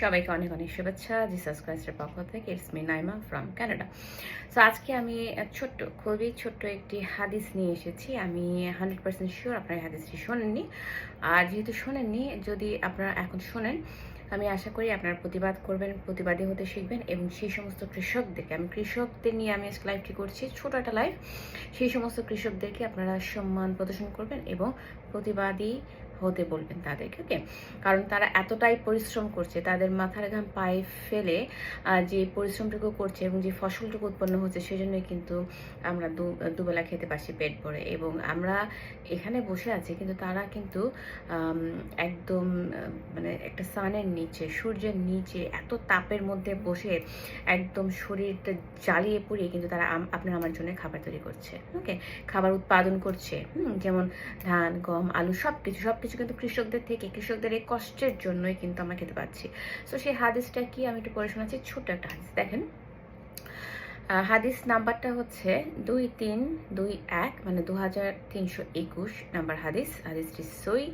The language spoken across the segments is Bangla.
সবাইকে অনেক অনেক শুভেচ্ছা। জিসাস ক্রাইস্টের পক্ষ থেকে it's me Naima from Canada so আজকে আমি ছোট্ট, খুবই ছোট্ট একটি হাদিস নিয়ে এসেছি। আমি হান্ড্রেড পার্সেন্ট শিওর আপনারা হাদিসটি শোনেননি। আর যেহেতু শোনেননি, যদি আপনারা এখন শোনেন, আমি আশা করি আপনারা প্রতিবাদ করবেন, প্রতিবাদী হতে শিখবেন এবং সেই সমস্ত কৃষকদেরকে, আমি কৃষকদের নিয়ে আমি আজকে লাইভটি করছি, ছোট একটা লাইভ সেই সমস্ত কৃষকদেরকে আপনারা সম্মান প্রদর্শন করবেন এবং প্রতিবাদী হতে বলবেন তাদেরকে, ওকে? কারণ তারা এতটাই পরিশ্রম করছে, তাদের মাথার ঘাম পায়ে ফেলে যে পরিশ্রমটুকু করছে এবং যে ফসলটুকু উৎপন্ন হচ্ছে সেজন্যই কিন্তু আমরা দুবেলা খেতে পারছি পেট ভরে। এবং আমরা এখানে বসে আছি, কিন্তু তারা কিন্তু একদম মানে একটা সানের নিচে, সূর্যের নিচে এত তাপের মধ্যে বসে একদম শরীরটা জ্বালিয়ে পুড়িয়ে কিন্তু তারা আপনার আমার জন্য খাবার তৈরি করছে, ওকে? খাবার উৎপাদন করছে যেমন ধান, গম, আলু সব কিছু সব কিছু কিন্তু কৃষকদের থেকে, কৃষকদের এই কষ্টের জন্যই কিন্তু আমরা খেতে পাচ্ছি। সো সেই হাদিসটা কি আমি একটু পড়ে শোনাচ্ছি, ছোট্ট একটা হাদিস। দেখেন হাদিস নাম্বারটা হচ্ছে দুই তিন দুই এক মানে দু হাজার তিনশো একুশ নাম্বার হাদিস। হাদিসটি সই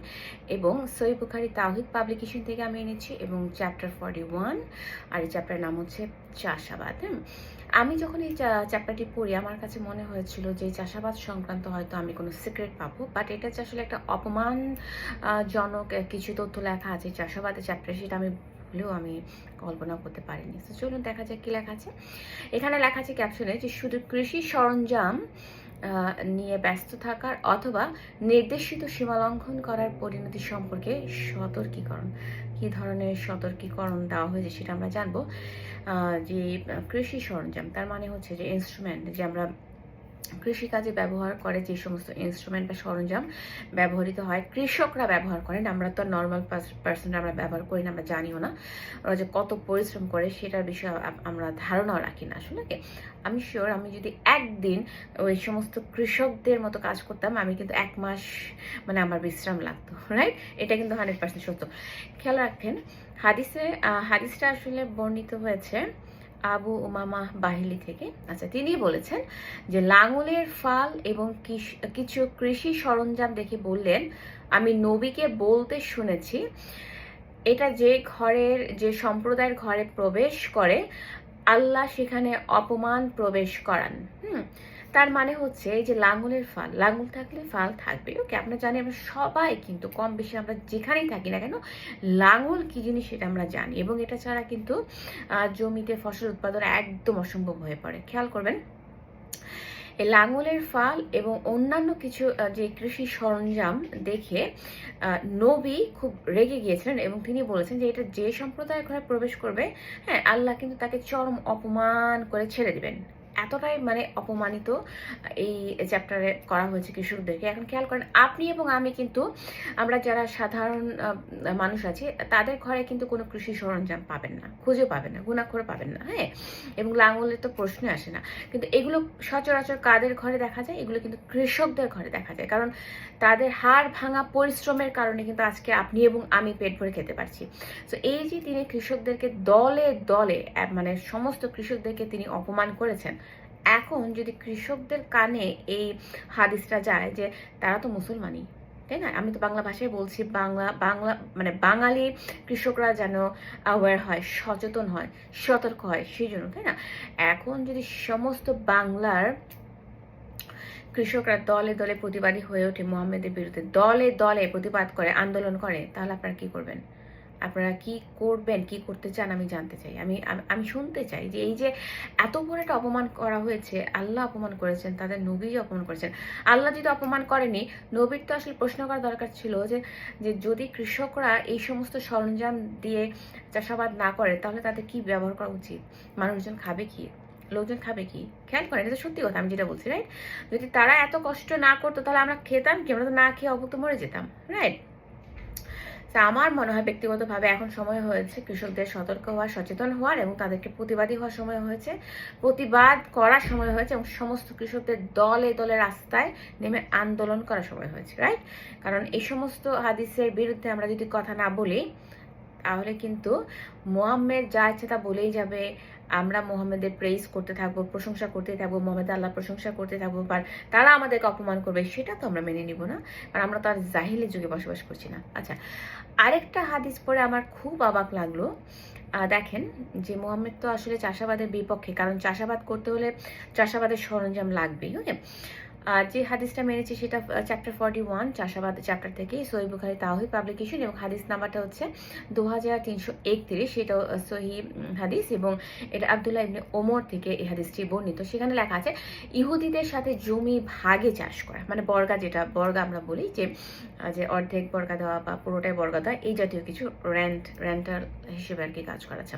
এবং সই বুখারি তাহিদ পাবলিকেশন থেকে আমি এনেছি এবং চ্যাপ্টার ফর্টি ওয়ান, আর এই চ্যাপ্টার নাম হচ্ছে চাষাবাদ হ্যাঁ আমি যখন এই চ্যাপ্টারটি পড়ি আমার কাছে মনে হয়েছিল যে চাষাবাদ সংক্রান্ত হয়তো আমি কোনো সিক্রেট পাবো বাট এটা যে আসলে একটা অপমান আহ, জনক আহ, কিছু তথ্য লেখা আছে চাষাবাদের চ্যাপ্টার সেটা আমি ভুলেও আমি কল্পনা করতে পারিনি। তো চলুন দেখা যাক কী লেখা আছে। এখানে লেখা আছে ক্যাপশনে যে শুধু কৃষি সরঞ্জাম নিয়ে ব্যস্ত থাকার অথবা নির্দেশিত সীমা লঙ্ঘন করার পরিণতি সম্পর্কে সতর্কীকরণ। কি ধরনের সতর্কীকরণ দেওয়া হয়েছে সেটা আমরা জানব। যে কৃষি সরঞ্জাম, তার মানে হচ্ছে যে ইনস্ট্রুমেন্ট যে আমরা কৃষিকাজে ব্যবহার করে যে সমস্ত ইনস্ট্রুমেন্ট বা সরঞ্জাম ব্যবহৃত হয়, কৃষকরা ব্যবহার করেন। আমরা তো নর্মাল পার্সন আমরা ব্যবহার করি না, আমরা জানিও না। ওরা যে কত পরিশ্রম করে সেটার বিষয়ে আমরা ধারণাও রাখি না আসলে আমি শিওর আমি যদি একদিন ওই সমস্ত কৃষকদের মতো কাজ করতাম, আমি কিন্তু এক মাস মানে আমার বিশ্রাম লাগতো রাইট এটা কিন্তু হান্ড্রেড পার্সেন্ট সত্য। খেয়াল রাখেন, হাদিসে হাদিসটা আসলে বর্ণিত হয়েছে আবু উমামা বাহিলি থেকে। আচ্ছা তিনি বলেছেন যে, লাঙলের ফাল এবং কিছু কৃষি সরঞ্জাম দেখে বললেন, আমি নবীকে বলতে শুনেছি, এটা যে ঘরের, যে সম্প্রদায়ের ঘরে প্রবেশ করে, আল্লাহ সেখানে অপমান প্রবেশ করান। হুম? তার মানে হচ্ছে এই যে লাঙলের ফাল, লাঙল থাকলে ফাল থাকবে ওকে আপনারা জানি আমরা সবাই কিন্তু কম বেশি আমরা যেখানেই থাকি না কেন, লাঙল কি জিনিস সেটা আমরা জানি এবং এটা ছাড়া কিন্তু জমিতে ফসল উৎপাদন একদম অসম্ভব হয়ে পড়ে। খেয়াল করবেন, এই লাঙলের ফাল এবং অন্যান্য কিছু যে কৃষি সরঞ্জাম দেখে নবী খুব রেগে গিয়েছিলেন এবং তিনি বলেছেন যে এটা যে সম্প্রদায়ের ঘরে প্রবেশ করবে হ্যাঁ আল্লাহ কিন্তু তাকে চরম অপমান করে ছেড়ে দিবেন। এতটাই মানে অপমানিত, এই চ্যাপ্টারে করা হয়েছে কৃষকদেরকে। এখন খেয়াল করেন, আপনি এবং আমি কিন্তু, আমরা যারা সাধারণ মানুষ আছি, তাদের ঘরে কিন্তু কোনো কৃষি সরঞ্জাম পাবেন না খুঁজেও পাবেন না, গুণাক্ষরে পাবেন না হ্যাঁ? এবং লাঙলের তো প্রশ্নই আসে না। কিন্তু এগুলো সচরাচর কাদের ঘরে দেখা যায়? এগুলো কিন্তু কৃষকদের ঘরে দেখা যায়। কারণ তাদের হাড় ভাঙা পরিশ্রমের কারণে কিন্তু আজকে আপনি এবং আমি পেট ভরে খেতে পারছি। তো এই যে তিনি কৃষকদেরকে দলে দলে মানে সমস্ত কৃষকদেরকে তিনি অপমান করেছেন এখন যদি কৃষকদের কানে এই হাদিসটা যায় যে তারা তো মুসলমানই, তাই না? আমি তো বাংলা ভাষায় বলছি, বাংলা বাংলা মানে বাঙালি কৃষকরা যেন অ্যাওয়ার হয়, সচেতন হয়, সতর্ক হয়, সেই জন্য, তাই না? এখন যদি সমস্ত বাংলার কৃষকরা দলে দলে প্রতিবাদী হয়ে ওঠে মোহাম্মদের বিরুদ্ধে, দলে দলে প্রতিবাদ করে, আন্দোলন করে, তাহলে আপনারা কি করবেন? আপনারা কি করবেন, কি করতে চান আমি জানতে চাই। আমি, আমি- শুনতে চাই যে এই যে এত বড় একটা অপমান করা হয়েছে, আল্লাহ অপমান করেছেন, তাদের নবী অপমান করেছেন। আল্লাহ যদি অপমান করেনি, নবীর তো আসলে প্রশ্ন করা দরকার ছিল যে যে যদি কৃষকরা এই সমস্ত সরঞ্জাম দিয়ে চাষাবাদ না করে, তাহলে তাদের কি ব্যবহার করা উচিত? মানুষজন খাবে কি? লোকজন খাবে কি? খেয়াল করেন, এটা সত্যি কথা, আমি যেটা বলছি রাইট যদি তারা এত কষ্ট না করতো, তাহলে আমরা খেতাম কি? আমরা তো না খেয়ে অভুক্ত মরে যেতাম রাইট তা আমার মনে হয় ব্যক্তিগতভাবে এখন সময় হয়েছে কৃষকদের সতর্ক হওয়ার সচেতন হওয়ার এবং তাদেরকে প্রতিবাদী হওয়ার সময় হয়েছে। প্রতিবাদ করার সময় হয়েছে এবং সমস্ত কৃষকদের দলে দলে রাস্তায় নেমে আন্দোলন করার সময় হয়েছে রাইট কারণ এই সমস্ত হাদিসের বিরুদ্ধে আমরা যদি কথা না বলি, তাহলে কিন্তু মোহাম্মেদ যা ইচ্ছে তা বলেই যাবে। আমরা মোহাম্মদের প্রেস করতে থাকব, প্রশংসা করতে থাকব, মোহাম্মদ আল্লাহ প্রশংসা করতে থাকব বা তারা আমাদেরকে অপমান করবে, সেটা তো আমরা মেনে নিব না। কারণ আমরা তো আর জাহিলি যুগে বসবাস করছি না। আচ্ছা আরেকটা হাদিস পরে আমার খুব অবাক লাগল। দেখেন যে মোহাম্মদ তো আসলে চাষাবাদের বিপক্ষে, কারণ চাষাবাদ করতে হলে চাষাবাদের সরঞ্জাম লাগবেই ওকে আর যে হাদিসটা মেনেছি সেটা চ্যাপ্টার ফর্টি ওয়ান চাষাবাদ চ্যাপ্টার থেকে সহি বুখারি তাওহি পাবলিকেশন এবং হাদিস নাম্বারটা হচ্ছে দু হাজার তিনশো একত্রিশ আহ, সহি হাদিস এবং এটা আবদুল্লাহ ইবনে ওমর থেকে এই হাদিসটি বর্ণিত। সেখানে লেখা আছে ইহুদিদের সাথে জমি ভাগে চাষ করা মানে বর্গা যেটা বর্গা আমরা বলি যে যে অর্ধেক বর্গা দেওয়া বা পুরোটাই বর্গা দেওয়া এই জাতীয় কিছু রেন্ট রেন্টাল হিসেবে আর কি কাজ করাচ্ছে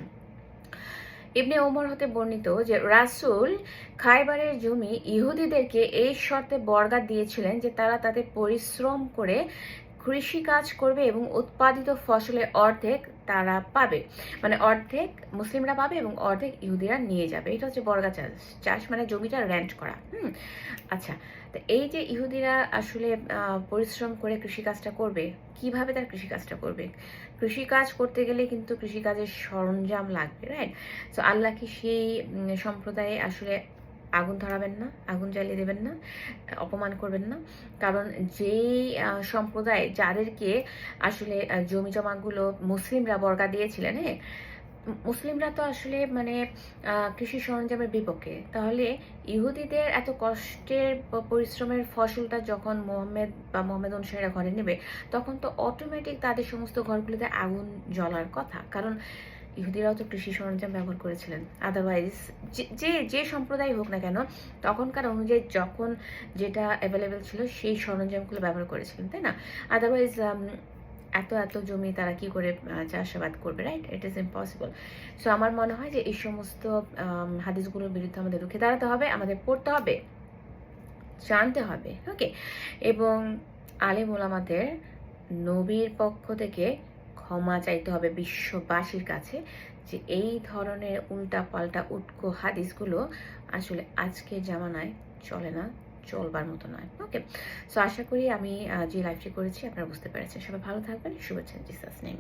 ইবনে ওমর হতে বর্ণিত যে রাসুল খাইবারের জমি ইহুদিদেরকে এই শর্তে বর্গা দিয়েছিলেন যে তারা তাদের পরিশ্রম করে কৃষি কাজ করবে এবং উৎপাদিত ফসলের অর্ধেক তারা পাবে। মানে অর্ধেক মুসলিমরা পাবে এবং অর্ধেক ইহুদিরা নিয়ে যাবে। এটা হচ্ছে বর্গা চাষ। চাষ মানে জমিটা রেন্ট করা। হুম? আচ্ছা তো এই যে ইহুদিরা আসলে পরিশ্রম করে কৃষিকাজটা করবে, কীভাবে তার কৃষিকাজটা করবে? কৃষিকাজ করতে গেলে কিন্তু কৃষিকাজের সরঞ্জাম লাগবে রাইট তো আল্লাহ কি সেই সম্প্রদায়ে আসলে আগুন ধরাবেন না, আগুন জ্বালিয়ে দেবেন না, অপমান করবেন না। কারণ যেই সম্প্রদায় যাদেরকে আসলে জমি জমাগুলো মুসলিমরা বর্গা দিয়েছিলেন হ্যাঁ? মুসলিমরা তো আসলে মানে কৃষি সরঞ্জামের বিপক্ষে। তাহলে ইহুদিদের এত কষ্টের পরিশ্রমের ফসলটা যখন মোহাম্মদ বা মোহাম্মদ অনুসারীরা ঘরে নেবে, তখন তো অটোমেটিক তাদের সমস্ত ঘরগুলোতে আগুন জ্বলার কথা। কারণ ইহুদিরাও তো কৃষি সরঞ্জাম ব্যবহার করেছিলেন। আদারওয়াইজ যে যে সম্প্রদায় হোক না কেন, তখনকার অনুযায়ী যখন যেটা অ্যাভেলেবেল ছিল, সেই সরঞ্জামগুলো ব্যবহার করেছিলেন, তাই না? আদারওয়াইজ এত এত জমি তারা কি করে চাষাবাদ করবে right it is impossible so আমার মনে হয় যে এই সমস্ত হাদিসগুলোর বিরুদ্ধে আমাদের রুখে দাঁড়াতে হবে, আমাদের পড়তে হবে, জানতে হবে ওকে এবং আলেম ওলামাদের নবীর পক্ষ থেকে ক্ষমা চাইতে হবে বিশ্ববাসীর কাছে যে এই ধরনের উল্টা পাল্টা উটকো হাদিসগুলো আসলে আজকের জামানায় চলে না, চলবার মতো নয়। ওকে সো আশা করি আমি যে লাইভটি করেছি আপনারা বুঝতে পেরেছেন। সবাই ভালো থাকবেন। শুভেচ্ছা জিসাস নেই